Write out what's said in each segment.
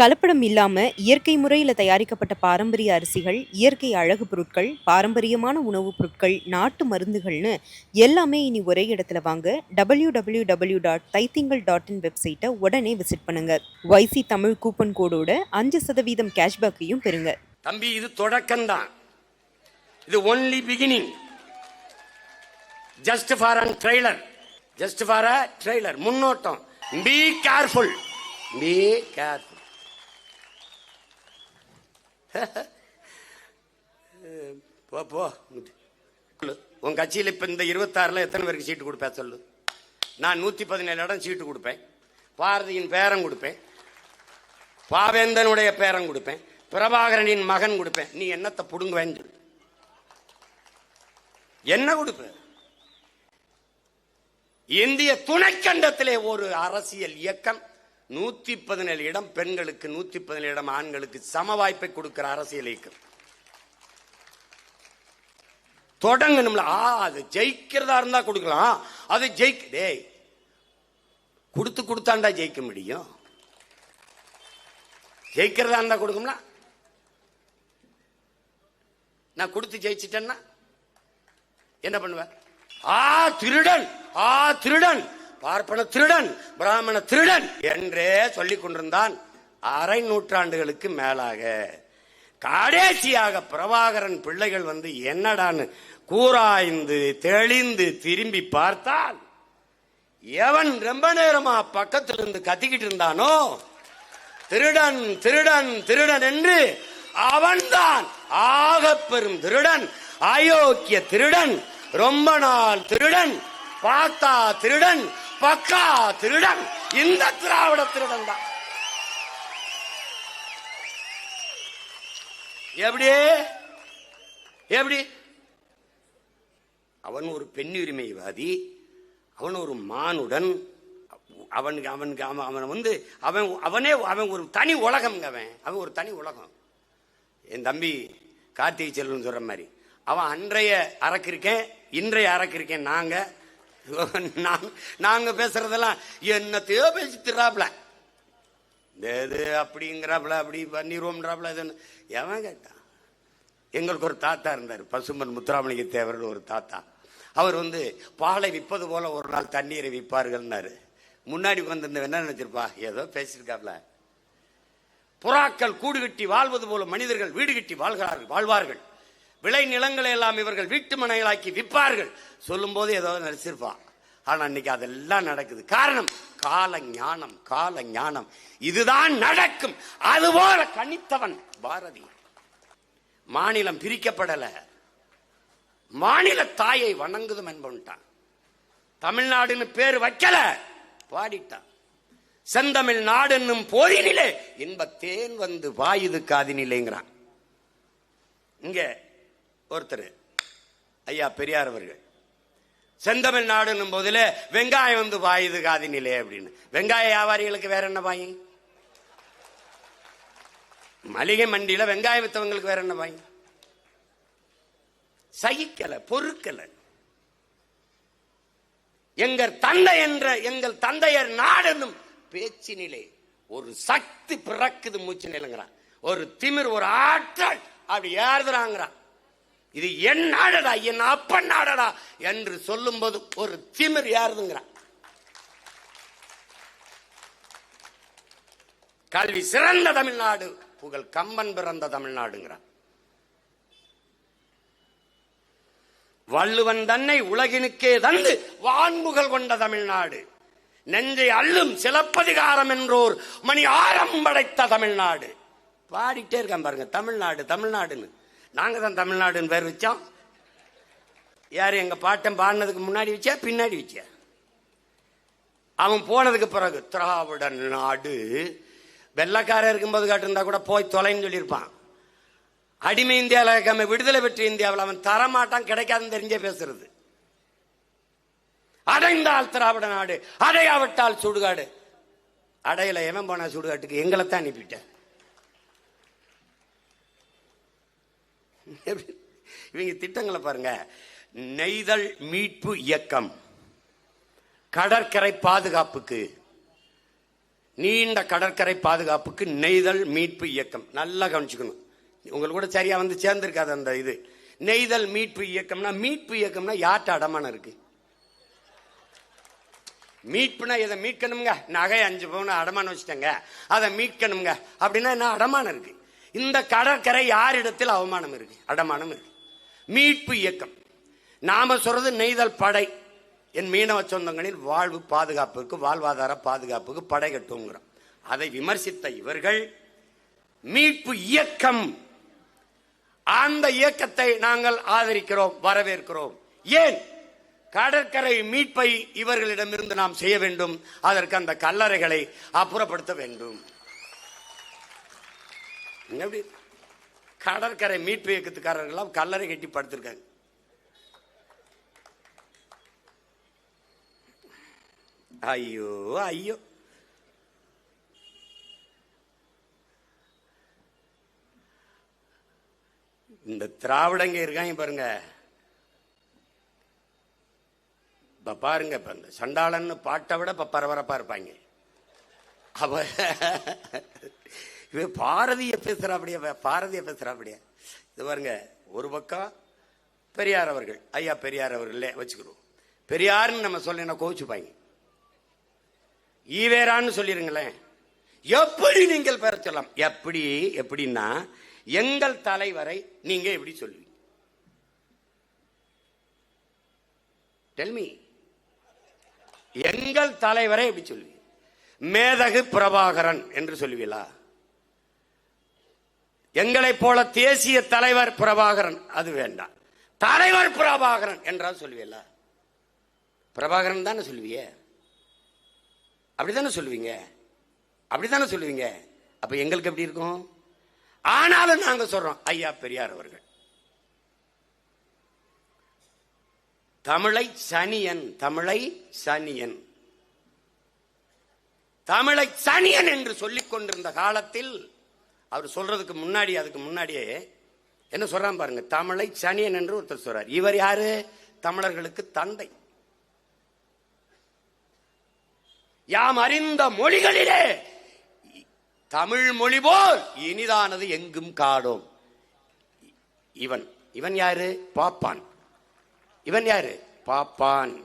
கலப்படம் இல்லாமல் இயற்கை முறையில் தயாரிக்கப்பட்ட பாரம்பரிய அரிசிகள் இயற்கை அழகு பொருட்கள் பாரம்பரியமான உணவுப் பொருட்கள் நாட்டு மருந்துகள்னு எல்லாமே இனி ஒரே இடத்துல வாங்க. W W W dot Thaithingal dot in வெப்சைட்டை உடனே விசிட் பண்ணுங்க. வைசி தமிழ் கூப்பன் கோடோட அஞ்சு சதவீதம் கேஷ்பேக்கையும் பெறுங்க. தம்பி இது தொடக்கம்தான். இது only beginning just for an trailer just for a trailer முன்னோட்டம். Be careful be careful போ போ. உன் கட்சியில் இப்போ இந்த இருபத்தாறுல எத்தனை பேருக்கு சீட்டு கொடுப்பேன் சொல்லு. நான் நூற்றி பதினேழு இடம் சீட்டு கொடுப்பேன். பாரதியின் பேரன் கொடுப்பேன். பாவேந்தனுடைய பேரன் கொடுப்பேன். பிரபாகரனின் மகன் கொடுப்பேன். நீ என்னத்தை புடுங்குவேன்னு சொல்லு. என்ன கொடுப்ப? இந்திய துணைக்கண்டத்திலே ஒரு அரசியல் இயக்கம். நூத்தி பதினேழு இடம் பெண்களுக்கு நூத்தி பதினேழு இடம் ஆண்களுக்கு சம வாய்ப்பை கொடுக்கிற அரசியல் இயக்கம். தொடங்கணும்ல. ஆ அது ஜெயிக்கிறதா இருந்தா கொடுக்கலாம். அது ஜெயிக்க டேய் கொடுத்து கொடுத்தாண்டா ஜெயிக்க முடியும். ஜெயிக்கிறதா இருந்தா கொடுக்கும்ல. நான் கொடுத்து ஜெயிச்சிட்டேன்னா என்ன பண்ணுவேன்? ஆ திருடன் ஆ திருடன். பார்ப்பன திருடன் பிராமண திருடன் என்றே சொல்லிக் கொண்டிருந்தான் அரை நூற்றாண்டுகளுக்கு மேலாக. கடைசியாக பிரபாகரன் பிள்ளைகள் வந்து என்னடான்னு கூராய்ந்து தெளிந்து திரும்பி பார்த்தால் எவன் ரொம்ப நேரமா பக்கத்தில் இருந்து கத்திக்கிட்டு இருந்தானோ திருடன் திருடன் திருடன் என்று அவன்தான். ஆக பெரும் திருடன் அயோக்கிய திருடன் ரொம்ப நாள் திருடன் பார்த்தா திருடன் பக்கா திருடன். இந்த திராவிட திருடன் தான். எப்படி? எப்படி? அவன் ஒரு பெண்ணுரிமைவாதி. அவன் ஒரு மானுடன். அவனுக்கு அவனுக்கு அவன் அவன் வந்து அவன் அவனே அவன் ஒரு தனி உலகம்ங்க அவன். அவன் ஒரு தனி உலகம். என் தம்பி கார்த்திகை செல்வன் சொல்ற மாதிரி. அவன் அன்றைய அரக்கிருக்கேன் இன்றைய அரக்கிருக்கேன் நாங்க. நாங்க- நாங்கள் பேசுறதெல்லாம் என்னத்தையோ பேசி திராப்ல இது அப்படிங்கிறாப்ல அப்படி பண்ணிடுவோம்ன்றாப்ல இதுன்னு எவன் கேட்டான் எங்களுக்கு ஒரு தாத்தா இருந்தார் பசும்பன் முத்துராமலிங்க தேவர்னு ஒரு தாத்தா. அவர் வந்து பாலை விற்பது போல ஒரு நாள் தண்ணீரை விற்பார்கள்னாரு. முன்னாடி வந்திருந்த என்ன நினைச்சிருப்பா? ஏதோ பேசியிருக்காப்ல. புறாக்கள் கூடு கட்டி வாழ்வது போல மனிதர்கள் வீடு கட்டி வாழ்கிறார்கள் வாழ்வார்கள். விளை நிலங்களை எல்லாம் இவர்கள் வீட்டு மனைகளாக்கி விற்பார்கள். சொல்லும் போது ஏதோ ஆனால் ஆனா இன்னைக்கு அதெல்லாம் நடக்குது. காரணம் கால ஞானம் கால ஞானம் இதுதான் நடக்கும். அதுபோல கணித்தவன் பாரதி. மாநிலம் பிரிக்கப்படல. மாநில தாயை வணங்குதும் என்பவன்ட்டான். தமிழ்நாடுன்னு பேர் வைக்கல. பாடிட்டான் செந்தமிழ் நாடு என்னும் போதினிலே இன்பத்தேன் வந்து வாயுது காதினிலேங்கிறான் இங்க ஒருத்தர். ஐயா பெரியார் அவர்கள். செந்தமிழ் நாடு போதில் வெங்காயம் வந்து வாயுது காதினிலே அப்படின்னு. வெங்காய வியாபாரிகளுக்கு வேற என்ன வாங்கி மளிகை மண்டியில வெங்காயம் வித்தவங்களுக்கு வேற என்ன வாங்கி சகிக்கல பொறுக்கல. எங்கள் தந்தை என்ற எங்கள் தந்தையர் நாடென்னும் பேச்சினிலே ஒரு சக்தி பிறக்குது மூச்சு நிலங்கிறான் ஒரு திமிர் ஒரு ஆற்றல் அப்படி ஏறுதுறாங்கிறான். இது என் நாடடா என் அப்பன் நாடடா என்று சொல்லும்போது ஒரு திமிர் யாருதுங்கிறான். கல்வி சிறந்த தமிழ்நாடு புகழ் கம்பன் பிறந்த தமிழ்நாடுங்கிறான். வள்ளுவன் தன்னை உலகினுக்கே தந்து வான்முகல் கொண்ட தமிழ்நாடு. நெஞ்சை அள்ளும் சிலப்பதிகாரம் என்றோர் மணி ஆரம் படைத்த தமிழ்நாடு. பாடிட்டே இருக்கான் பாருங்க தமிழ்நாடு தமிழ்நாடுன்னு. நாங்கள் தான் தமிழ்நாடுன்னு பேர் வச்சோம். யார் எங்கள் பாட்டன் பாடினதுக்கு முன்னாடி வச்சா பின்னாடி வச்சா? அவன் போனதுக்கு பிறகு திராவிட நாடு. வெள்ளக்காரன் இருக்கும்போது காட்டிருந்தா கூட போய் தொலைன்னு சொல்லியிருப்பான். அடிமை இந்தியாவில் இருக்காம விடுதலை பெற்ற இந்தியாவில் அவன் தரமாட்டான் கிடைக்காதுன்னு தெரிஞ்சே பேசுறது. அடைந்தால் திராவிட நாடு அடையாவிட்டால் சுடுகாடு. அடையில எவன் போனா சுடுகாட்டுக்கு? எங்களை தான் அனுப்பிட்டேன் இவங்க திட்டங்களை பாருங்க. நெய்தல் மீட்பு இயக்கம். கடற்கரை பாதுகாப்புக்கு. நீண்ட கடற்கரை பாதுகாப்புக்கு நெய்தல் மீட்பு இயக்கம். நல்லா கவனிச்சுக்கணும். உங்களுக்கு கூட சரியா வந்து சேர்ந்திருக்காது அந்த இது. நெய்தல் மீட்பு இயக்கம்னா மீட்பு இயக்கம்னா யார்கிட்ட அடமானம் இருக்கு? மீட்புனா இதை மீட்கணுங்க? நகை அஞ்சு பவுன் அடமானம் வச்சுட்டேங்க. அதை மீட்கணுங்க. அப்படின்னா என்ன? அடமானம் இருக்கு. இந்த கடற்கரை யாரிடத்தில் அவமானம் இருக்கு? அடமானம் இருக்கு. மீட்பு இயக்கம். நாம சொல்றது நெய்தல் படை. என் மீனவ சொந்தங்களின் வாழ்வு பாதுகாப்புக்கு வாழ்வாதார பாதுகாப்புக்கு படை கட்டுங்கிறோம் அதை விமர்சித்த இவர்கள் மீட்பு இயக்கம். அந்த இயக்கத்தை நாங்கள் ஆதரிக்கிறோம் வரவேற்கிறோம். ஏன்? கடற்கரை மீட்பை இவர்களிடமிருந்து நாம் செய்ய வேண்டும். அதற்கு அந்த கல்லறைகளை அப்புறப்படுத்த வேண்டும். எப்படி கடற்கரை மீட்பு இயக்கத்துக்காரர்கள்லாம் கல்லறை கட்டி படுத்திருக்காங்க. ஐயோ ஐயோ. இந்த திராவிடங்க இருக்காங்க பாருங்க. இப்ப பாருங்க இப்ப இந்த சண்டாளன்னு பாட்டை விட இப்ப பரபரப்பா இருப்பாங்க. அவ இது பாரதிய பேசுறா அப்படியே பாரதிய பேசுறா அப்படியே இது பாருங்க ஒரு பக்கம் பெரியார் அவர்கள் ஐயா பெரியார் அவர்களே வச்சுக்கிறோம் பெரியார்னு நம்ம சொல்லினா கோவிச்சுப்பாங்க. ஈவேரான்னு சொல்லிருங்களேன். எப்படி நீங்கள் பெற சொல்லலாம்? எப்படி எப்படின்னா எங்கள் தலைவரை நீங்க எப்படி சொல்லுவீங்க? டெல்மி எங்கள் தலைவரை எப்படி சொல்லுவீங்க? மேதகு பிரபாகரன் என்று சொல்லுவீங்களா? எங்களைப் போல தேசிய தலைவர் பிரபாகரன் அது வேண்டாம். தலைவர் பிரபாகரன் என்றால் சொல்லுவீங்களா பிரபாகரன் தானே சொல்லுவியே? அப்படித்தானே சொல்லுவீங்க? அப்படித்தானே சொல்லுவீங்க? அப்ப எங்களுக்கு எப்படி இருக்கும்? ஆனாலும் நாங்க சொல்றோம் ஐயா பெரியார் அவர்கள். தமிழை சனியன் தமிழை சனியன். தமிழை சனியன் என்று சொல்லிக் கொண்டிருந்த காலத்தில் அவர் சொல்றதுக்கு முன்னாடி அதுக்கு முன்னாடியே என்ன சொல்றான் பாருங்க தமிழை சனியன் என்று ஒருத்தர் சொல்றார். இவர் யாரு? தமிழர்களுக்கு தந்தை. யாம் அறிந்த மொழிகளிலே தமிழ் மொழி போல் இனிதானது எங்கும் காடும். இவன் இவன் யாரு? பாப்பான். இவன் யாரு? பாப்பான்.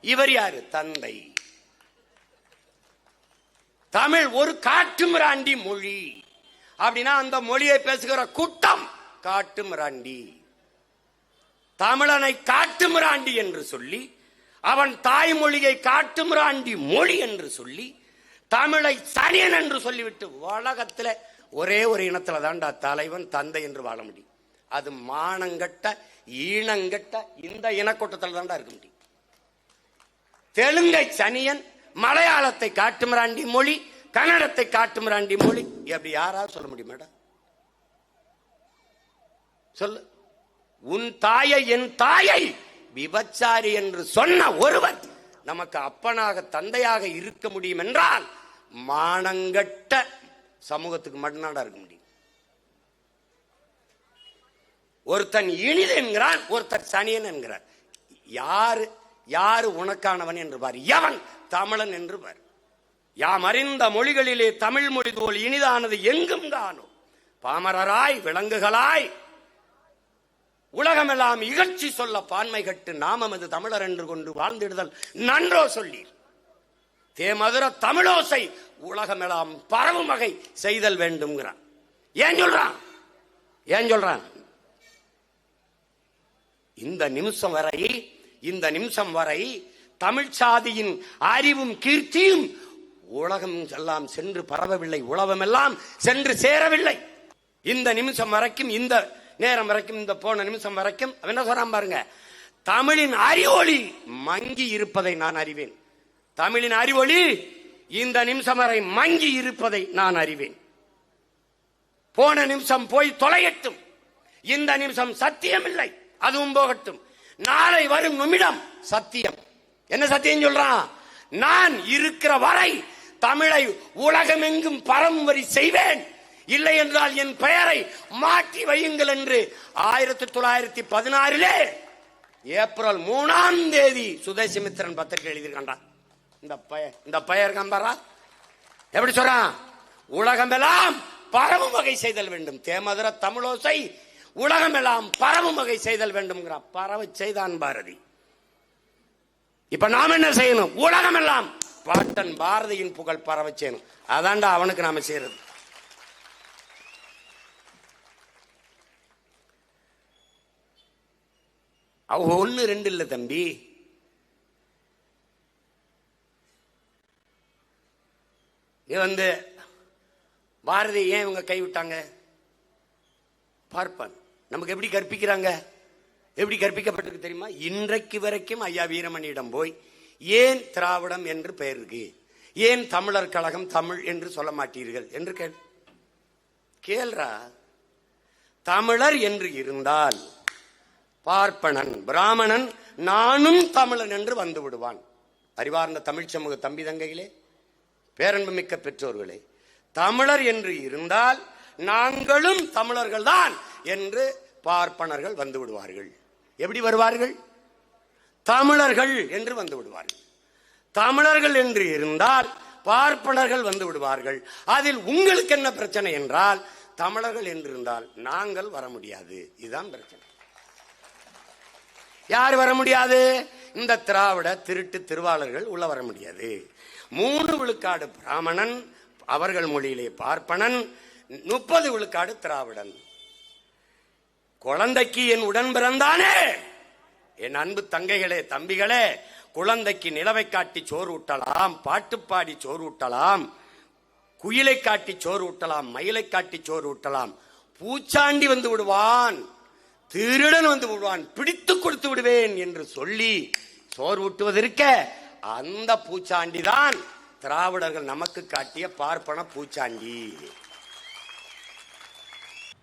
இவர் யாரு? தந்தை. தமிழ் ஒரு காட்டுமிராண்டி மொழி. அப்படின்னா அந்த மொழியை பேசுகிற கூட்டம் காட்டுமிராண்டி தமிழனை காட்டுமிராண்டி என்று சொல்லி அவன் தாய்மொழியை காட்டுமிராண்டி மொழி என்று சொல்லி தமிழை சனியன் என்று சொல்லிவிட்டு உலகத்துல ஒரே ஒரு இனத்துல தான்டா தலைவன் தந்தை என்று வாழ முடியும். அது மானங்கட்ட ஈனங்கட்ட இந்த இனக்கூட்டத்தில் தான்டா இருக்க முடியும். தெலுங்கை சனியன் மலையாளத்தை காட்டுமிராண்டி மொழி கன்னடத்தை காட்டுமிராண்டி மொழி. அப்படி யாராவது சொல்ல முடியும் மேடம் சொல்லு. உன் தாயை என் தாயை விபச்சாரி என்று சொன்ன ஒருவன் நமக்கு அப்பனாக தந்தையாக இருக்க முடியும் என்றால் மானங்கட்ட சமூகத்துக்கு மட்டும்தான் இருக்க முடியும். ஒருத்தன் இனிது என்கிறான் ஒருத்தன் சனியன் என்கிறார். யாரு யாரு உனக்கானவன் என்று பார். எவன்? தமிழன் என்று பார். யாம் அறிந்த மொழிகளிலே தமிழ் மொழி போல் இனிதானது எங்கும் காணும் பாமரராய் விலங்குகளாய் உலகமெல்லாம் இகழ்ச்சி சொல்ல பான்மை கட்டு நாமமது தமிழர் என்று கொண்டு வாழ்ந்திடுதல் நன்றோ சொல்லி தேமதுர தமிழோசை உலகமெல்லாம் பரவும் வகை செய்தல் வேண்டும்ங்கிறான். ஏன் சொல்றான்? ஏன் சொல்றான்? இந்த நிமிஷம் வரை இந்த நிமிஷம் வரை தமிழ் சாதியின் அறிவும் கீர்த்தியும் உலகம் எல்லாம் சென்று பரவவில்லை. உலகமெல்லாம் சென்று சேரவில்லை. இந்த நிமிஷம் வரைக்கும் இந்த நேரம் வரைக்கும் இந்த போன நிமிஷம் வரைக்கும் என்ன சொல்றான் பாருங்க? தமிழின் அறிவொளி மங்கி இருப்பதை நான் அறிவேன். தமிழின் அறிவொளி இந்த நிமிஷம் வரை மங்கி இருப்பதை நான் அறிவேன். போன நிமிஷம் போய் தொலையட்டும். இந்த நிமிஷம் சத்தியம் இல்லை அதுவும் போகட்டும். நாளை வரும் நிமிடம் சத்தியம். என்ன சத்தியம் சொல்றான்? நான் இருக்கிற வரை தமிழை உலகமெங்கும் பரம்பரி செய்வேன். இல்லை என்றால் என் பெயரை மாற்றி வையுங்கள் என்று ஆயிரத்தி தொள்ளாயிரத்தி பதினாறிலே ஏப்ரல் மூணாம் தேதி சுதேசிமித்திரன் பத்திரிகை எழுதியிருக்கான்டா இந்த பெயர் இந்த பெயர் கம்பரா எப்படி சொல்றான்? உலகமெல்லாம் பரவும் வகை செய்தல் வேண்டும். தேமதுர தமிழோசை உலகமெல்லாம் பரவும் வகை செய்தல் வேண்டும்ங்கிறான் பரவ செய்தான் பாரதி. இப்ப நாம் என்ன செய்யணும்? உலகமெல்லாம் பாட்டன் பாரதியின் புகழ் பரவ செய்யணும். அதான்டா அவனுக்கு நாம செய்யறது. அவங்க ஒண்ணு ரெண்டு இல்ல தம்பி. இது வந்து பாரதி ஏன் இவங்க கைவிட்டாங்க பார்ப்பான். நமக்கு எப்படி கற்பிக்கிறாங்க? எப்படி கற்பிக்கப்பட்டிருக்கு தெரியுமா? இன்றைக்கு வரைக்கும் ஐயா வீரமணியிடம் போய் ஏன் திராவிடம் என்று பெயர் இருக்கு ஏன் தமிழர் கழகம் தமிழ் என்று சொல்ல மாட்டீர்கள் என்று கேள். கேள்றா. தமிழர் என்று இருந்தால் பார்ப்பனன் பிராமணன் நானும் தமிழன் என்று வந்து விடுவான். அறிவார்ந்த தமிழ் சமூக தம்பி தங்கைகளே பேரன்பு மிக்க பெற்றோர்களே தமிழர் என்று இருந்தால் நாங்களும் தமிழர்கள் தான் என்று பார்ப்பனர்கள் வந்து விடுவார்கள். எப்படி வருவார்கள்? தமிழர்கள் என்று வந்து விடுவார்கள். தமிழர்கள் என்று இருந்தால் பார்ப்பனர்கள் வந்து விடுவார்கள். அதில் உங்களுக்கு என்ன பிரச்சனை என்றால் தமிழர்கள் என்று இருந்தால் நாங்கள் வர முடியாது. இதுதான் பிரச்சனை. யார் வர முடியாது? இந்த திராவிட திருட்டு திருவாளர்கள் உள்ள வர முடியாது. மூணு விழுக்காடு பிராமணன் அவர்கள் மொழியிலே பார்ப்பனன் முப்பது விழுக்காடு திராவிடன். குழந்தைக்கு என் உடன் பிறந்தானே! என் அன்பு தங்கைகளே தம்பிகளே குழந்தைக்கு நிலவை காட்டி சோறு ஊட்டலாம் பாட்டு பாடி சோறு ஊட்டலாம் குயிலை காட்டி சோறு ஊட்டலாம் மயிலை காட்டி சோறு ஊட்டலாம். பூச்சாண்டி வந்து விடுவான் திருடன் வந்து விடுவான் பிடித்து கொடுத்து விடுவேன் என்று சொல்லி சோறு ஊட்டுவதற்க அந்த பூச்சாண்டி தான் திராவிடர்கள் நமக்கு காட்டிய பார்ப்பன பூச்சாண்டி.